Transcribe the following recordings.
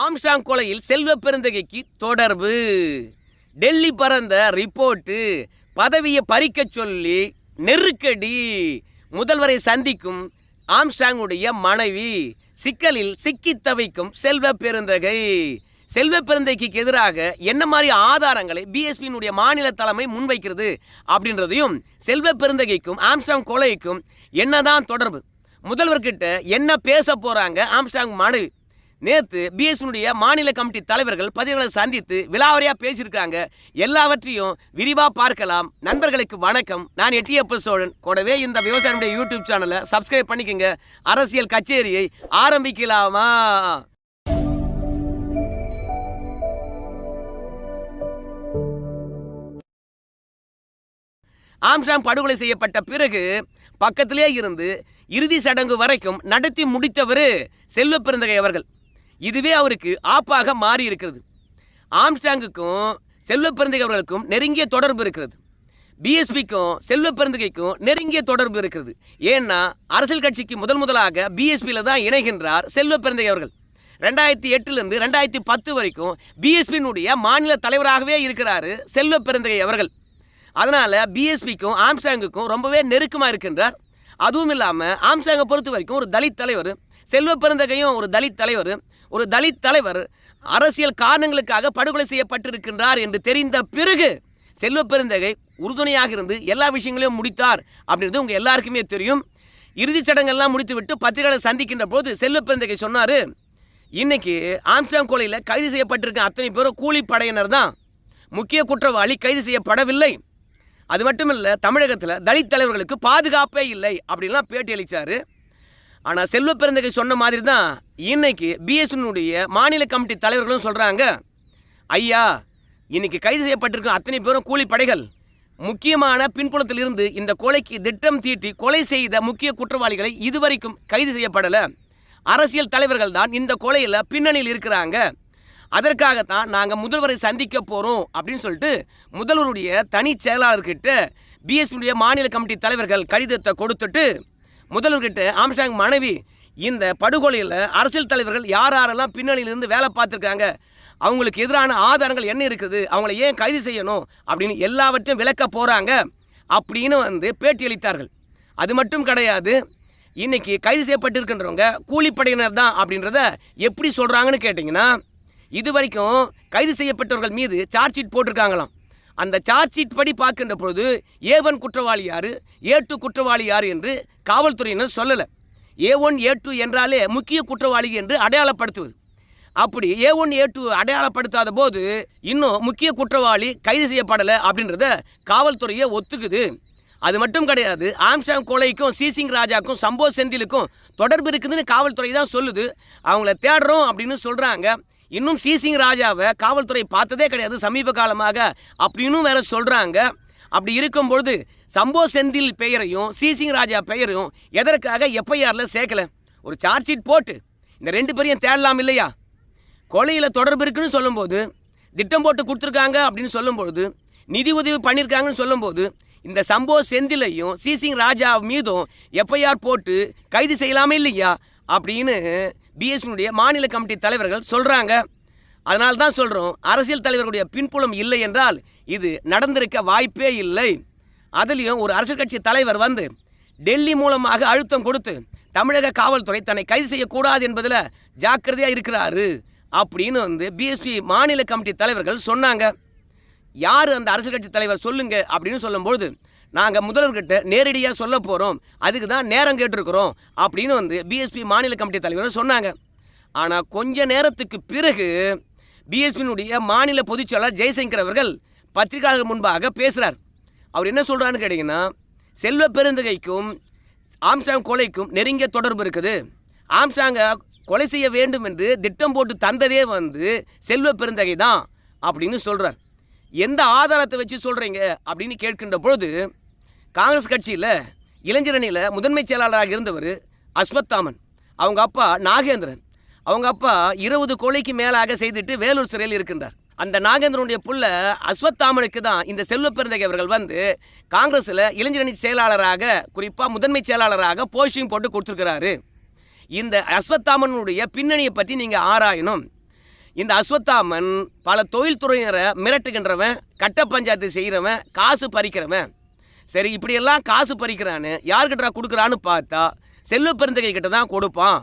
Armstrong கொலையில் செல்வ பெருந்தகைக்கு தொடர்பு. டெல்லி பறந்த ரிப்போர்ட்டு பதவியை பறிக்கச் சொல்லி நெருக்கடி. முதல்வரை சந்திக்கும் ஆம்ஸ்டாங்குடைய மனைவி சிக்கலில் சிக்கித் தவிக்கும் செல்வ பெருந்தகை. செல்வ பெருந்தகைக்கு எதிராக என்ன மாதிரி ஆதாரங்களை பிஎஸ்பியினுடைய மாநில தலைமை முன்வைக்கிறது அப்படின்றதையும் செல்வ பெருந்தகைக்கும் ஆம்ஸ்டாங் கொலைக்கும் என்னதான் தொடர்பு? முதல்வர்கிட்ட என்ன பேச போறாங்க ஆம்ஸ்டாங் மனைவி? நேற்று பிஎஸ்பியினுடைய மாநில கமிட்டி தலைவர்கள் பதிவுகளை சந்தித்து விலாவரியாக பேசியிருக்காங்க எல்லாவற்றையும் விரிவாக பார்க்கலாம். நண்பர்களுக்கு வணக்கம். நான் எட்டியப்ப சோழன். கூடவே இந்த விவசாயினுடைய யூடியூப் சேனலை சப்ஸ்கிரைப் பண்ணிக்கோங்க. அரசியல் கச்சேரியை ஆரம்பிக்கலாமா? ஆம்ஸ்டாங் படுகொலை செய்யப்பட்ட பிறகு பக்கத்திலே இருந்து இறுதி சடங்கு வரைக்கும் நடத்தி முடித்தவர் செல்வ பெருந்தகை அவர்கள். இதுவே அவருக்கு ஆப்பாக மாறி இருக்கிறது ஆம்ஸ்டாங்குக்கும் செல்வ பெருந்தகை அவர்களுக்கும் நெருங்கிய தொடர்பு இருக்கிறது. பிஎஸ்பிக்கும் செல்வ பெருந்தகைக்கும் நெருங்கிய தொடர்பு இருக்கிறது. ஏன்னா அரசியல் கட்சிக்கு முதல் முதலாக பிஎஸ்பியில் தான் இணைகின்றார் செல்வ பெருந்தகை அவர்கள். ரெண்டாயிரத்தி எட்டுலேருந்து ரெண்டாயிரத்தி பத்து வரைக்கும் பிஎஸ்பியினுடைய மாநில தலைவராகவே இருக்கிறாரு செல்வ பெருந்தகை அவர்கள். அதனால் பிஎஸ்பிக்கும் ஆம்ஸ்டாங்குக்கும் ரொம்பவே நெருக்கமாக இருக்கின்றார். அதுவும் இல்லாமல் ஆம்ஸ்டாங்கை பொறுத்த வரைக்கும் ஒரு தலித் தலைவர் செல்வ பெருந்தகையும் ஒரு தலித் தலைவர் ஒரு தலித் தலைவர் அரசியல் காரணங்களுக்காக படுகொலை செய்யப்பட்டிருக்கின்றார் என்று தெரிந்த பிறகு செல்வ பெருந்தகை உறுதுணையாக இருந்து எல்லா விஷயங்களையும் முடித்தார் அப்படின்றது உங்கள் எல்லாருக்குமே தெரியும். இறுதிச் சடங்கெல்லாம் முடித்துவிட்டு பத்திரிகையாளர் சந்திக்கின்ற போது செல்வ பெருந்தகை சொன்னார் இன்னைக்கு ஆம்ஸ்டாங் கொலையில் கைது செய்யப்பட்டிருக்க அத்தனை பேரும் கூலிப்படையினர் தான். முக்கிய குற்றவாளி கைது செய்யப்படவில்லை. அது மட்டும் இல்லை தமிழகத்தில் தலித் தலைவர்களுக்கு பாதுகாப்பே இல்லை அப்படின்லாம் பேட்டி அளித்தார் ஆனால் செல்வ பிறந்தகை சொன்ன மாதிரி தான் இன்னைக்கு பிஎஸ்என்னுடைய மாநில கமிட்டி தலைவர்களும் சொல்கிறாங்க ஐயா இன்னைக்கு கைது செய்யப்பட்டிருக்கும் அத்தனை பேரும் கூலிப்படைகள் முக்கியமான பின்புலத்தில் இருந்து இந்த கொலைக்கு திட்டம் தீட்டி கொலை செய்த முக்கிய குற்றவாளிகளை இதுவரைக்கும் கைது செய்யப்படலை. அரசியல் தலைவர்கள் தான் இந்த கொலையில் பின்னணியில் இருக்கிறாங்க. அதற்காகத்தான் நாங்கள் முதல்வரை சந்திக்க போகிறோம் அப்படின்னு சொல்லிட்டு முதல்வருடைய தனி செயலாளர்கிட்ட பிஎஸ்பியுடைய மாநில கமிட்டி தலைவர்கள் கடிதத்தை கொடுத்துட்டு முதல்வர்கிட்ட ஆம்சாங் மனைவி இந்த படுகொலையில் அரசியல் தலைவர்கள் யார் யாரெல்லாம் பின்னணியிலிருந்து வேலை பார்த்துருக்காங்க அவங்களுக்கு எதிரான ஆதாரங்கள் என்ன இருக்குது அவங்கள ஏன் கைது செய்யணும் அப்படின்னு எல்லாவற்றையும் விளக்க போகிறாங்க அப்படின்னு வந்து பேட்டி அளித்தார்கள் அது மட்டும் கிடையாது இன்றைக்கி கைது செய்யப்பட்டிருக்கின்றவங்க கூலிப்படையினர் தான் அப்படின்றத எப்படி சொல்கிறாங்கன்னு கேட்டிங்கன்னா இது வரைக்கும் கைது செய்யப்பட்டவர்கள் மீது சார்ஜ் ஷீட் போட்டிருக்காங்களாம். அந்த சார்ஜ் ஷீட் படி பார்க்கின்ற பொழுது ஏ ஒன் குற்றவாளி யார்? ஏ டூ குற்றவாளி யார் என்று காவல்துறையினர் சொல்லலை. ஏ ஒன் ஏ டூ என்றாலே முக்கிய குற்றவாளி என்று அடையாளப்படுத்துவது. அப்படி ஏ ஒன் ஏ டூ அடையாளப்படுத்தாத போது இன்னும் முக்கிய குற்றவாளி கைது செய்யப்படலை அப்படின்றத காவல்துறையை ஒத்துக்குது. அது மட்டும் கிடையாது ஆம்ஸ்டாங் கொலைக்கும் சீசிங் ராஜாக்கும் சம்போ செந்திலுக்கும் தொடர்பு இருக்குதுன்னு காவல்துறை தான் சொல்லுது. அவங்கள தேடுறோம் அப்படின்னு சொல்கிறாங்க இன்னும் சீசிங் ராஜாவை காவல்துறை பார்த்ததே கிடையாது சமீப காலமாக. அப்படின்னு வேற சொல்கிறாங்க அப்படி இருக்கும்பொழுது சம்போ செந்தில் பெயரையும் சீசிங் ராஜா பெயரையும் எதற்காக எஃப்ஐஆரில் சேர்க்கலை? ஒரு சார்ஜ் ஷீட் போட்டு இந்த ரெண்டு பேரையும் தேடலாம் இல்லையா? கொலையில் தொடர்பு இருக்குன்னு சொல்லும்போது திட்டம் போட்டு கொடுத்துருக்காங்க அப்படின்னு சொல்லும்பொழுது நிதி உதவி பண்ணியிருக்காங்கன்னு சொல்லும்போது இந்த சம்போ செந்திலையும் சீசிங் ராஜா மீதும் எஃப்ஐஆர் போட்டு கைது செய்யலாமே இல்லையா? அப்படின்னு பிஎஸ்பியினுடைய மாநில கமிட்டி தலைவர்கள் சொல்கிறாங்க அதனால் தான் சொல்கிறோம் அரசியல் தலைவர்களுடைய பின்புலம் இல்லை என்றால் இது நடந்திருக்க வாய்ப்பே இல்லை. அதுலேயும் ஒரு அரசியல் கட்சி தலைவர் வந்து டெல்லி மூலமாக அழுத்தம் கொடுத்து தமிழக காவல்துறை தன்னை கைது செய்யக்கூடாது என்பதில் ஜாக்கிரதையாக இருக்கிறாரு அப்படின்னு வந்து பிஎஸ்பி மாநில கமிட்டி தலைவர்கள் சொன்னாங்க. யார் அந்த அரசியல் கட்சி தலைவர் சொல்லுங்க அப்படின்னு சொல்லும்பொழுது நாங்கள் முதல்வர்கிட்ட நேரடியாக சொல்ல போகிறோம் அதுக்கு தான் நேரம் கேட்டிருக்கிறோம் அப்படின்னு வந்து பிஎஸ்பி மாநில கமிட்டி தலைவர் சொன்னாங்க. ஆனால் கொஞ்ச நேரத்துக்கு பிறகு பிஎஸ்பியினுடைய மாநில பொதுச்செயலாளர் ஜெய்சங்கர் அவர்கள் பத்திரிகையாளர்கள் முன்பாக பேசுகிறார் அவர் என்ன சொல்கிறான்னு கேட்டிங்கன்னா செல்வ பெருந்தகைக்கும் ஆம்ஸ்டாங் கொலைக்கும் நெருங்கிய தொடர்பு இருக்குது. ஆம்ஸ்டாங்கை கொலை செய்ய வேண்டும் என்று திட்டம் போட்டு தந்ததே வந்து செல்வ பெருந்தகை தான் அப்படின்னு சொல்கிறார் எந்த ஆதாரத்தை வச்சு சொல்கிறீங்க அப்படின்னு கேட்கின்ற பொழுது காங்கிரஸ் கட்சியில் இளைஞரணியில் முதன்மை செயலாளராக இருந்தவர் அஸ்வத்தாமன். அவங்க அப்பா நாகேந்திரன். அவங்க அப்பா இருபது கோழிக்கு மேலாக செய்துட்டு வேலூர் சிறையில் இருக்கின்றார். அந்த நாகேந்திரனுடைய புள்ள அஸ்வத்தாமனுக்கு தான் இந்த செல்வ பெருந்தகை அவர்கள் வந்து காங்கிரஸில் இளைஞரணி செயலாளராக குறிப்பாக முதன்மை செயலாளராக போஸ்டிங் போட்டு கொடுத்துருக்கிறாரு. இந்த அஸ்வத்தாமனுடைய பின்னணியை பற்றி நீங்கள் ஆராயணும். இந்த அஸ்வத்தாமன் பல தொழில்துறையினரை மிரட்டுகின்றவன் கட்ட பஞ்சாயத்து செய்கிறவன் காசு பறிக்கிறவன். சரி இப்படியெல்லாம் காசு பறிக்கிறான்னு யார்கிட்ட கொடுக்குறான்னு பார்த்தா செல்வ பெருந்தகை கிட்ட தான் கொடுப்பான்.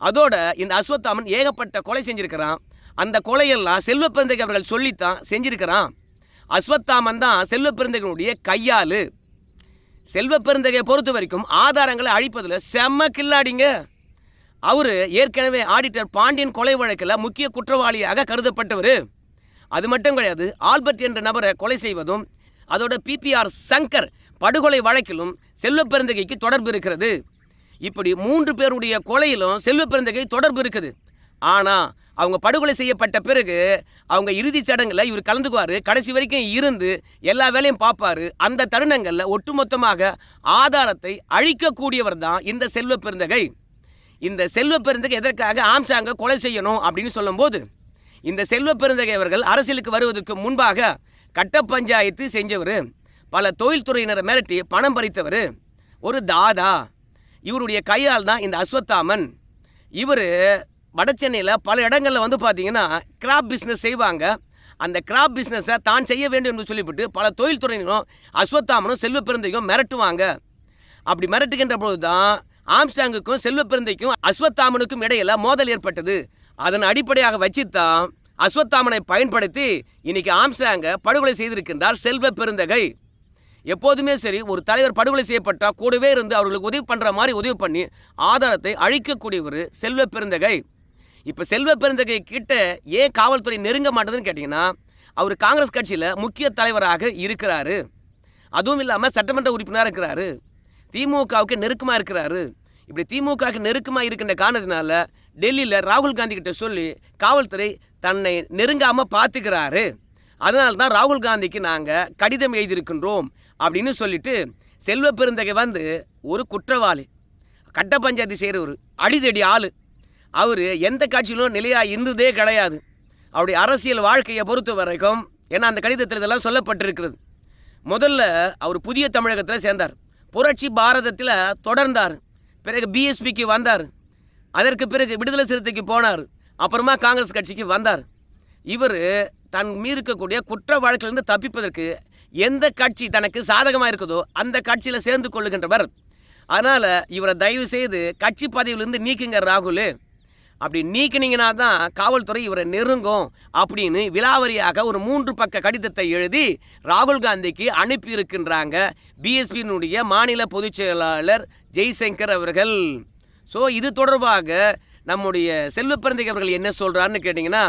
அதோட இந்த அஸ்வத்தாமன் ஏகப்பட்ட கொலை செஞ்சுருக்கிறான். அந்த கொலையெல்லாம் செல்வ பெருந்தகை அவர்கள் சொல்லித்தான் செஞ்சிருக்கிறான். அஸ்வத்தாமன் தான் செல்வ பெருந்தகனுடைய கையாளு. செல்வ பெருந்தகையை பொறுத்த வரைக்கும் ஆதாரங்களை அழிப்பதில் செம்ம கில்லாடிங்க. அவர் ஏற்கனவே ஆடிட்டர் பாண்டியன் கொலை வழக்கில் முக்கிய குற்றவாளியாக கருதப்பட்டவர். அது மட்டும் கிடையாது ஆல்பர்ட் என்ற நபரை கொலை செய்வதும் அதோட பிபிஆர் சங்கர் படுகொலை வழக்கிலும் செல்வப்பெருந்தகைக்கு தொடர்பு இருக்கிறது. இப்படி மூன்று பேருடைய கொலையிலும் செல்வப்பெருந்தகை தொடர்பு இருக்குது. ஆனால் அவங்க படுகொலை செய்யப்பட்ட பிறகு அவங்க இறுதிச் சடங்கில் இவர் கலந்துக்குவார். கடைசி வரைக்கும் இருந்து எல்லா வேலையும் பார்ப்பாரு அந்த தருணங்களில் ஒட்டுமொத்தமாக ஆதாரத்தை அழிக்கக்கூடியவர் தான் இந்த செல்வ பெருந்தகை. இந்த செல்வ பெருந்தகை எதற்காக ஆம்சாங்க கொலை செய்யணும் அப்படின்னு சொல்லும்போது இந்த செல்வ பெருந்தகை அவர்கள் அரசியலுக்கு வருவதற்கு முன்பாக கட்ட பஞ்சாயத்து செஞ்சவர் பல தொழில்துறையினரை மிரட்டி பணம் பறித்தவர் ஒரு தாதா. இவருடைய கையால் தான் இந்த அஸ்வத்தாமன். இவர் வடசென்னையில் பல இடங்களில் வந்து பார்த்தீங்கன்னா கிராப் பிஸ்னஸ் செய்வாங்க. அந்த கிராப் பிஸ்னஸை தான் செய்ய வேண்டும் என்று சொல்லிவிட்டு பல தொழில்துறையினரும் அஸ்வத்தாமனும் செல்வ பெருந்தையும் மிரட்டுவாங்க. அப்படி மிரட்டுகின்ற பொழுது தான் ஆம்ஸ்டாங்குக்கும் செல்வ பெருந்தைக்கும் அஸ்வத்தாமனுக்கும் இடையில மோதல் ஏற்பட்டது. அதன் அடிப்படையாக வச்சுத்தான் அஸ்வத்தாமனை பயன்படுத்தி இன்னைக்கு ஆம்ஸ்டாங்கை படுகொலை செய்திருக்கின்றார் செல்வ பெருந்தகை. எப்போதுமே சரி ஒரு தலைவர் படுகொலை செய்யப்பட்டால் கூடவே இருந்து அவர்களுக்கு உதவி பண்ணுற மாதிரி உதவி பண்ணி ஆதாரத்தை அழிக்கக்கூடியவர் செல்வ பெருந்தகை. இப்போ செல்வ பெருந்தகை கிட்ட ஏன் காவல்துறை நெருங்க மாட்டேதுன்னு கேட்டிங்கன்னா அவர் காங்கிரஸ் கட்சியில் முக்கிய தலைவராக இருக்கிறாரு. அதுவும் இல்லாமல் சட்டமன்ற உறுப்பினராக இருக்கிறாரு. திமுகவுக்கு நெருக்கமாக இருக்கிறாரு. இப்படி திமுகவுக்கு நெருக்கமாக இருக்கின்ற காரணத்தினால டெல்லியில் ராகுல் காந்தி கிட்ட சொல்லி காவல்துறை தன்னை நெருங்காமல் பார்த்துக்கிறாரு. அதனால தான் ராகுல் காந்திக்கு நாங்கள் கடிதம் எழுதியிருக்கின்றோம் அப்படின்னு சொல்லிட்டு செல்வ பெருந்தகை வந்து ஒரு குற்றவாளி கட்ட பஞ்சாயத்து செய்கிறவர் அடிதடி ஆள். அவர் எந்த கட்சியிலும் நிலையாக இருந்ததே கிடையாது. அவருடைய அரசியல் வாழ்க்கையை பொறுத்த வரைக்கும் ஏன்னா அந்த கடிதத்தில் இதெல்லாம் சொல்லப்பட்டிருக்கிறது. முதல்ல அவர் புதிய தமிழகத்தில் சேர்ந்தார். புரட்சி பாரதத்தில் தொடர்ந்தார். பிறகு பிஎஸ்பிக்கு வந்தார். அதற்கு பிறகு விடுதலை சிறுத்தைக்கு போனார். அப்புறமா காங்கிரஸ் கட்சிக்கு வந்தார். இவர் தன் மீது குற்ற வழக்கிலிருந்து தப்பிப்பதற்கு எந்த கட்சி தனக்கு சாதகமாக இருக்குதோ அந்த கட்சியில் சேர்ந்து கொள்ளுகின்றவர். அதனால் இவரை தயவு செய்து கட்சி பதவியிலிருந்து நீக்குங்க ராகுல். அப்படி நீக்கினீங்கன்னா தான் காவல்துறை இவரை நெருங்கும் அப்படின்னு விலாவரியாக ஒரு மூன்று பக்க கடிதத்தை எழுதி ராகுல் காந்திக்கு அனுப்பியிருக்கின்றாங்க பிஎஸ்பியினுடைய மாநில பொதுச் செயலாளர் ஜெய்சங்கர் அவர்கள். ஸோ இது தொடர்பாக நம்முடைய செல்வ அவர்கள் என்ன சொல்கிறாருன்னு கேட்டிங்கன்னா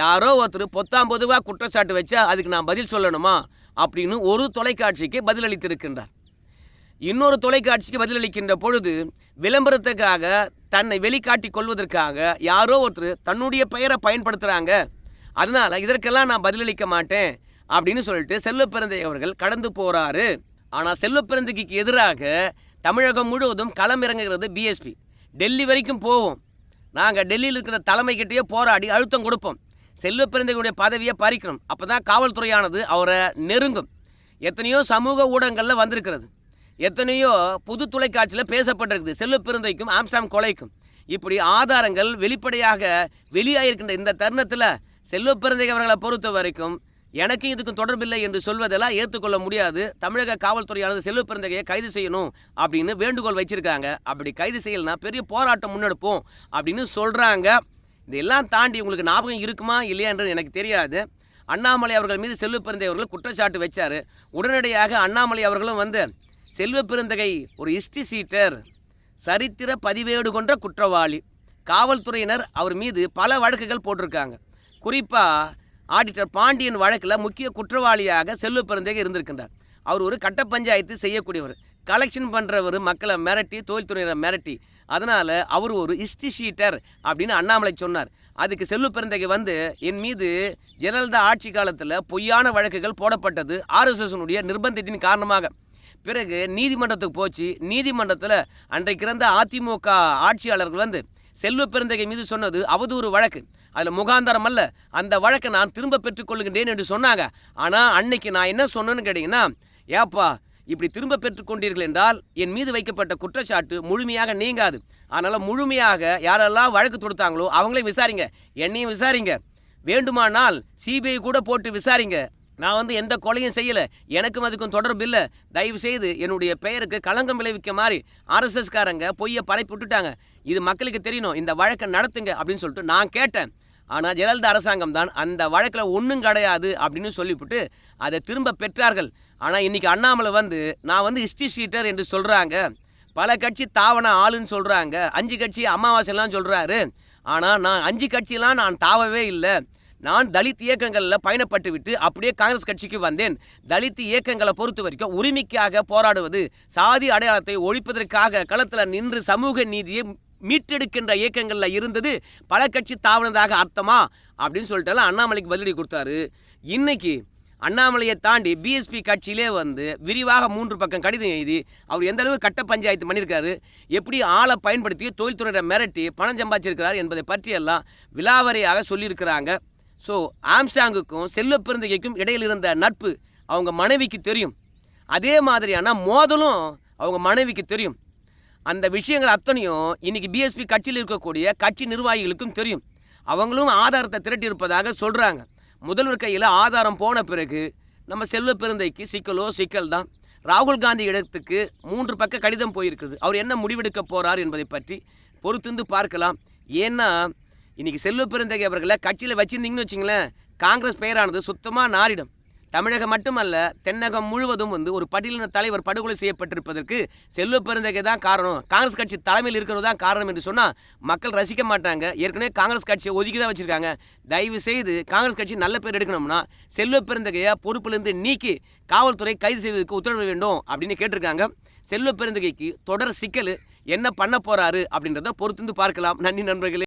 யாரோ ஒருத்தர் பொத்தாம் பொதுவாக குற்றச்சாட்டு வச்சா அதுக்கு நான் பதில் சொல்லணுமா? அப்படின்னு ஒரு தொலைக்காட்சிக்கு பதிலளித்திருக்கின்றார். இன்னொரு தொலைக்காட்சிக்கு பதிலளிக்கின்ற பொழுது விளம்பரத்துக்காக தன்னை வெளிக்காட்டி கொள்வதற்காக யாரோ ஒருத்தர் தன்னுடைய பெயரை பயன்படுத்துகிறாங்க அதனால் இதற்கெல்லாம் நான் பதிலளிக்க மாட்டேன் அப்படின்னு சொல்லிட்டு செல்வப்பிறந்தை அவர்கள் கடந்து போகிறாரு ஆனால் செல்வப்பிறந்தைக்கு எதிராக தமிழகம் முழுவதும் களமிறங்குகிறது பிஎஸ்பி டெல்லி வரைக்கும் போவோம் நாங்கள் டெல்லியில் இருக்கிற தலைமைக்கிட்டேயே போராடி அழுத்தம் கொடுப்போம். செல்வப்பிறந்தைகளுடைய பதவியை பறிக்கணும். அப்போ தான் காவல்துறையானது அவரை நெருங்கும். எத்தனையோ சமூக ஊடகங்களில் வந்திருக்கிறது. எத்தனையோ புது தொலைக்காட்சியில் பேசப்பட்டிருக்குது. செல்வ பெருந்தைக்கும் ஆம்ஸ்டாம் கொலைக்கும். இப்படி ஆதாரங்கள் வெளிப்படையாக வெளியாகிருக்கின்ற இந்த தருணத்தில் செல்வ பெருந்தை அவர்களை பொறுத்த வரைக்கும் எனக்கும் இதுக்கும் தொடர்பில்லை என்று சொல்வதெல்லாம் ஏற்றுக்கொள்ள முடியாது. தமிழக காவல்துறையானது செல்வ பிறந்தகையை கைது செய்யணும் அப்படின்னு வேண்டுகோள் வச்சிருக்காங்க. அப்படி கைது செய்யலைன்னா பெரிய போராட்டம் முன்னெடுப்போம் அப்படின்னு சொல்கிறாங்க இதெல்லாம் தாண்டி உங்களுக்கு ஞாபகம் இருக்குமா இல்லையா என்று எனக்கு தெரியாது. அண்ணாமலை அவர்கள் மீது செல்வ பிறந்தை அவர்கள் குற்றச்சாட்டு வச்சார். உடனடியாக அண்ணாமலை அவர்களும் வந்து செல்வ பெருந்தகை ஒரு ஹிஸ்டி சீட்டர் சரித்திர பதிவேடு கொண்ட குற்றவாளி. காவல்துறையினர் அவர் மீது பல வழக்குகள் போட்டிருக்காங்க. குறிப்பாக ஆடிட்டர் பாண்டியன் வழக்கில் முக்கிய குற்றவாளியாக செல்வ பிறந்தேக இருந்திருக்கின்றார். அவர் ஒரு கட்ட பஞ்சாயத்து செய்யக்கூடியவர். கலெக்ஷன் பண்ணுறவர் மக்களை மிரட்டி தொழில்துறையினரை மிரட்டி. அதனால் அவர் ஒரு ஹிஸ்ட்ரி ஷீட்டர் அப்படின்னு அண்ணாமலை சொன்னார். அதுக்கு செல்வ பிறந்தகை வந்து என் மீது ஜெயலலிதா ஆட்சி காலத்தில் பொய்யான வழக்குகள் போடப்பட்டது ஆர்எஸ்எஸ்னுடைய நிர்பந்தத்தின் காரணமாக. பிறகு நீதிமன்றத்துக்கு போச்சு. நீதிமன்றத்தில் அன்றைக்கு இருந்த அதிமுக ஆட்சியாளர்கள் வந்து செல்வ பெருந்தகை மீது சொன்னது அவதூறு வழக்கு. அதில் முகாந்தரம் அல்ல. அந்த வழக்கை நான் திரும்ப பெற்றுக்கொள்கின்றேன் என்று சொன்னாங்க. ஆனால் அன்னைக்கு நான் என்ன சொன்னேன்னு கேட்டிங்கன்னா ஏப்பா இப்படி திரும்ப பெற்றுக்கொண்டீர்கள் என்றால் என் மீது வைக்கப்பட்ட குற்றச்சாட்டு முழுமையாக நீங்காது. அதனால் முழுமையாக யாரெல்லாம் வழக்கு தொடுத்தாங்களோ அவங்களையும் விசாரிங்க. என்னையும் விசாரிங்க. வேண்டுமானால் சிபிஐ கூட போட்டு விசாரிங்க. நான் வந்து எந்த கொலையும் செய்யலை. எனக்கும் அதுக்கும் தொடர்பு இல்லை. தயவு செய்து என்னுடைய பெயருக்கு களங்கம் விளைவிக்க மாதிரி ஆர்எஸ்எஸ்காரங்க பொய்யை பரப்பி விட்டுட்டாங்க. இது மக்களுக்கு தெரியணும். இந்த வழக்கை நடத்துங்க அப்படின்னு சொல்லிட்டு நான் கேட்டேன். ஆனால் ஜெயலலிதா அரசாங்கம் தான் அந்த வழக்கில் ஒன்றும் கிடையாது அப்படின்னு சொல்லிவிட்டு அதை திரும்ப பெற்றார்கள். ஆனால் இன்றைக்கி அண்ணாமலை வந்து நான் வந்து ஹிஸ்ட்ரி ஷீட்டர் என்று சொல்கிறாங்க பல கட்சி தாவன ஆளுன்னு சொல்கிறாங்க அஞ்சு கட்சி அமாவாசைலாம் சொல்கிறாரு ஆனால் நான் அஞ்சு கட்சியெலாம் நான் தாவவே இல்லை. நான் தலித் இயக்கங்களில் பயணப்பட்டு விட்டு அப்படியே காங்கிரஸ் கட்சிக்கு வந்தேன். தலித் இயக்கங்களை பொறுத்த வரைக்கும் உரிமைக்காக போராடுவது சாதி அடையாளத்தை ஒழிப்பதற்காக களத்தில் நின்று சமூக நீதியை மீட்டெடுக்கின்ற இயக்கங்களில் இருந்தது பல கட்சி தாவனதாக அர்த்தமா அப்படின்னு சொல்லிட்டு அண்ணாமலைக்கு பதிலடி கொடுத்தாரு. இன்னைக்கு அண்ணாமலையை தாண்டி பிஎஸ்பி கட்சியிலே வந்து விரிவாக மூன்று பக்கம் கடிதம் எழுதி அவர் எந்த அளவு கட்ட பஞ்சாயத்து பண்ணியிருக்காரு எப்படி ஆளை பயன்படுத்தி தொழில்துறையை மிரட்டி பணம் சம்பாதிச்சிருக்கிறார் என்பதை பற்றியெல்லாம் விலாவரியாக சொல்லியிருக்கிறாங்க. ஸோ ஆம்ஸ்டாங்குக்கும் செல்ல பிறந்தகைக்கும் இடையில் இருந்த நட்பு அவங்க மனைவிக்கு தெரியும். அதே மாதிரியான மோதலும் அவங்க மனைவிக்கு தெரியும். அந்த விஷயங்கள் அத்தனையும் இன்னைக்கு பிஎஸ்பி கட்சியில் இருக்கக்கூடிய கட்சி நிர்வாகிகளுக்கும் தெரியும். அவங்களும் ஆதாரத்தை திரட்டி இருப்பதாக சொல்கிறாங்க முதல்வர் கையில் ஆதாரம் போன பிறகு நம்ம செல்வ பெருந்தைக்கு சிக்கலோ சிக்கல் தான். ராகுல் காந்தி இடத்துக்கு மூன்று பக்க கடிதம் போயிருக்குது. அவர் என்ன முடிவெடுக்க போகிறார் என்பதை பற்றி பொறுத்திருந்து பார்க்கலாம். ஏன்னா இன்றைக்கி செல்வ பெருந்தகை அவர்களை கட்சியில் வச்சுருந்தீங்கன்னு வச்சிங்களேன் காங்கிரஸ் பெயரானது சுத்தமாக நாரிடும். தமிழகம் மட்டுமல்ல தென்னகம் முழுவதும் வந்து ஒரு பட்டியலின தலைவர் படுகொலை செய்யப்பட்டிருப்பதற்கு செல்வ பெருந்தகை தான் காரணம். காங்கிரஸ் கட்சி தலைமையில் இருக்கிறது தான் காரணம் என்று சொன்னால் மக்கள் ரசிக்க மாட்டாங்க. ஏற்கனவே காங்கிரஸ் கட்சியை ஒதுக்கி தான் வச்சுருக்காங்க. தயவு செய்து காங்கிரஸ் கட்சி நல்ல பேர் எடுக்கணும்னா செல்வ பெருந்தகையை பொறுப்பிலிருந்து நீக்கி காவல்துறை கைது செய்வதற்கு உத்தரவிட வேண்டும் அப்படின்னு கேட்டிருக்காங்க. செல்வ பெருந்தகைக்கு தொடர் சிக்கல் என்ன பண்ண போகிறாரு அப்படின்றத பொறுத்திருந்து பார்க்கலாம். நன்றி நண்பர்களே.